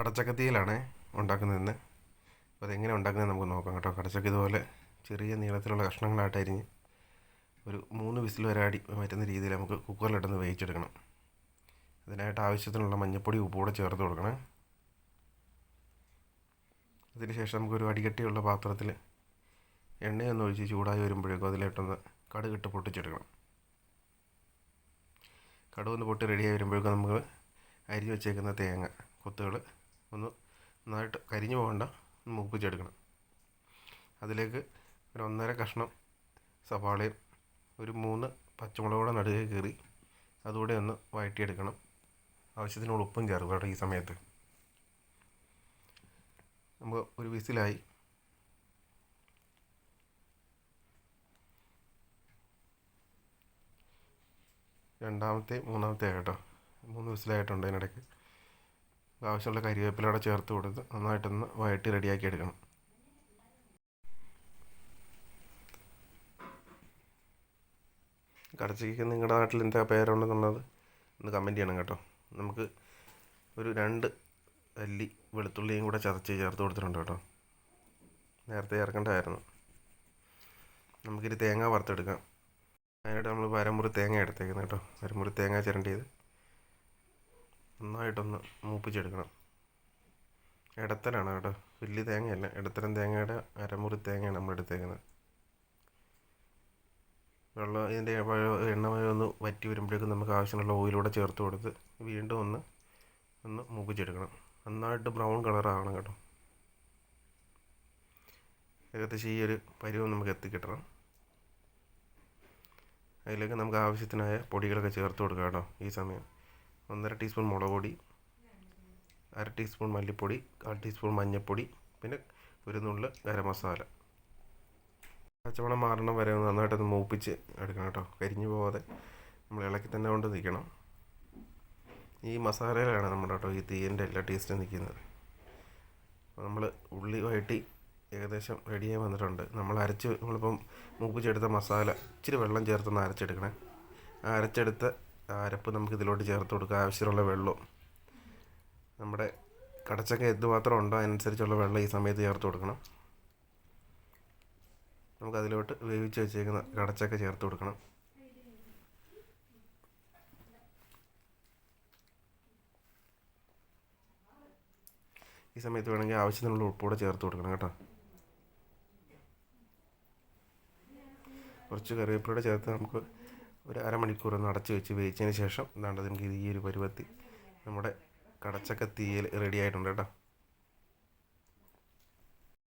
കടച്ചക്കത്തിയിലാണ് ഉണ്ടാക്കുന്നതെന്ന്. അപ്പോൾ അതെങ്ങനെ ഉണ്ടാക്കുന്നത് നമുക്ക് നോക്കാം കേട്ടോ. കടച്ചക്ക ഇതുപോലെ ചെറിയ നീളത്തിലുള്ള കഷ്ണങ്ങളായിട്ട് അരിഞ്ഞ് ഒരു മൂന്ന് വിസിൽ വരെ അടി പറ്റുന്ന രീതിയിൽ നമുക്ക് കുക്കറിലിട്ടൊന്ന് വേവിച്ചെടുക്കണം. അതിനായിട്ട് ആവശ്യത്തിനുള്ള മഞ്ഞൾപ്പൊടി ഉപ്പുകൂടെ ചേർത്ത് കൊടുക്കണം. അതിനുശേഷം നമുക്കൊരു അടികട്ടിയുള്ള പാത്രത്തിൽ എണ്ണയൊന്ന് ഒഴിച്ച് ചൂടായി വരുമ്പോഴേക്കും അതിലിട്ടൊന്ന് കടുകിട്ട് പൊട്ടിച്ചെടുക്കണം. കടുകൊന്ന് പൊട്ടി റെഡിയായി വരുമ്പോഴേക്കും നമുക്ക് അരിഞ്ഞ് വെച്ചേക്കുന്ന തേങ്ങ കൊത്തുകൾ ഒന്ന് നന്നായിട്ട് കരിഞ്ഞു പോകണ്ട. ഒന്ന് മൂപ്പിച്ചെടുക്കണം അതിലേക്ക് ഒരു ഒന്നര കഷ്ണം സവാളയും ഒരു മൂന്ന് പച്ചമുളകൂടെ നടുകെ കീറി അതുകൂടെ ഒന്ന് വഴറ്റിയെടുക്കണം. ആവശ്യത്തിന് ഉപ്പും ചേർക്കുക കേട്ടോ ഈ സമയത്ത്. നമുക്ക് ഒരു വിസിലായി. രണ്ടാമത്തെ മൂന്നാമത്തെ കേട്ടോ. മൂന്ന് വിസിലായിട്ടുണ്ട് അതിനിടയ്ക്ക്. ആവശ്യമുള്ള കരിവേപ്പിലൂടെ ചേർത്ത് കൊടുത്ത് നന്നായിട്ടൊന്ന് വയറ്റി റെഡിയാക്കി എടുക്കണം. കടച്ചയ്ക്ക് നിങ്ങളുടെ നാട്ടിൽ എന്താ പേരുണ്ടെന്നുള്ളത് ഒന്ന് കമന്റ് ചെയ്യണം കേട്ടോ. നമുക്ക് ഒരു രണ്ട് അല്ലി വെളുത്തുള്ളിയും കൂടെ ചതച്ച് ചേർത്ത് കൊടുത്തിട്ടുണ്ട് കേട്ടോ. നേരത്തെ ചേർക്കേണ്ടതായിരുന്നു. നമുക്കിനി തേങ്ങ വറുത്തെടുക്കാം. അതിനായിട്ട് നമ്മൾ വരമുറി തേങ്ങ എടുത്തേക്കുന്നത് കേട്ടോ. വരമുറി തേങ്ങ ചിരണ്ടിയത്. നന്നായിട്ടൊന്ന് മൂപ്പിച്ചെടുക്കണം. ഇടത്തരാണ് കേട്ടോ. വലിയ തേങ്ങയല്ല. ഇടത്തരം തേങ്ങയുടെ അരമുറി തേങ്ങയാണ് നമ്മൾ എടുത്തേക്കുന്നത് വെള്ളം ഇതിന്റെ എണ്ണമയം ഒന്ന് വറ്റി വരുമ്പോഴേക്കും നമുക്ക് ആവശ്യമുള്ള ഓയിലൂടെ ചേർത്ത് കൊടുത്ത് വീണ്ടും ഒന്ന് ഒന്ന് മൂപ്പിച്ചെടുക്കണം. നന്നായിട്ട് ബ്രൗൺ കളറാകണം കേട്ടോ. ഏകദേശം ഈ ഒരു പരിവം നമുക്ക് എത്തിക്കിട്ടണം. അതിലേക്ക് നമുക്ക് ആവശ്യത്തിനായ പൊടികളൊക്കെ ചേർത്ത് കൊടുക്കാം കേട്ടോ ഈ സമയം. ഒന്നര ടീസ്പൂൺ മുളക് പൊടി അര ടീസ്പൂൺ മല്ലിപ്പൊടി കാൽ ടീസ്പൂൺ മഞ്ഞൾപ്പൊടി പിന്നെ ഒരു നുള്ള് ഗരം മസാല. പച്ചമണം മാറണം വരെ നന്നായിട്ടൊന്ന് മൂപ്പിച്ച് എടുക്കണം കേട്ടോ. കരിഞ്ഞു പോവാതെ നമ്മൾ ഇളക്കി തന്നെ കൊണ്ട് നിൽക്കണം. ഈ മസാലയിലാണ് നമ്മുടെ കേട്ടോ ഈ തീയന്റെ എല്ലാ ടേസ്റ്റും നിൽക്കുന്നത്. അപ്പോൾ നമ്മൾ ഉള്ളി വഴറ്റി ഏകദേശം റെഡിയായി വന്നിട്ടുണ്ട്. നമ്മൾ അരച്ച് നമ്മളിപ്പം മൂപ്പിച്ചെടുത്ത മസാല ഇച്ചിരി വെള്ളം ചേർത്തൊന്ന് അരച്ചെടുക്കണേ. ആ അരച്ചെടുത്ത അരപ്പ് നമുക്ക് ഇതിലോട്ട് ചേർത്ത് കൊടുക്കുക. ആവശ്യമുള്ള വെള്ളവും നമ്മുടെ കടച്ചക്ക എന്തുമാത്രം ഉണ്ടോ അതിനനുസരിച്ചുള്ള വെള്ളം ഈ സമയത്ത് ചേർത്ത് കൊടുക്കണം. നമുക്ക് അതിലോട്ട് വേവിച്ച് വെച്ചേക്കുന്ന കടച്ചക്ക ചേർത്ത് കൊടുക്കണം. ഈ സമയത്ത് വേണമെങ്കിൽ ആവശ്യത്തിനുള്ള ഉപ്പൂടെ ചേർത്ത് കൊടുക്കണം കേട്ടോ. കുറച്ച് കറിവേപ്പിലൂടെ ചേർത്ത് നമുക്ക് ഒരു അരമണിക്കൂർ ഒന്ന് അടച്ച് വെച്ച് വേവിച്ചതിന് ശേഷം എന്താണ്ട് നമുക്ക് ഈ ഒരു പരുവത്തി നമ്മുടെ കടച്ചക്ക തീയൽ റെഡി ആയിട്ടുണ്ട് കേട്ടോ.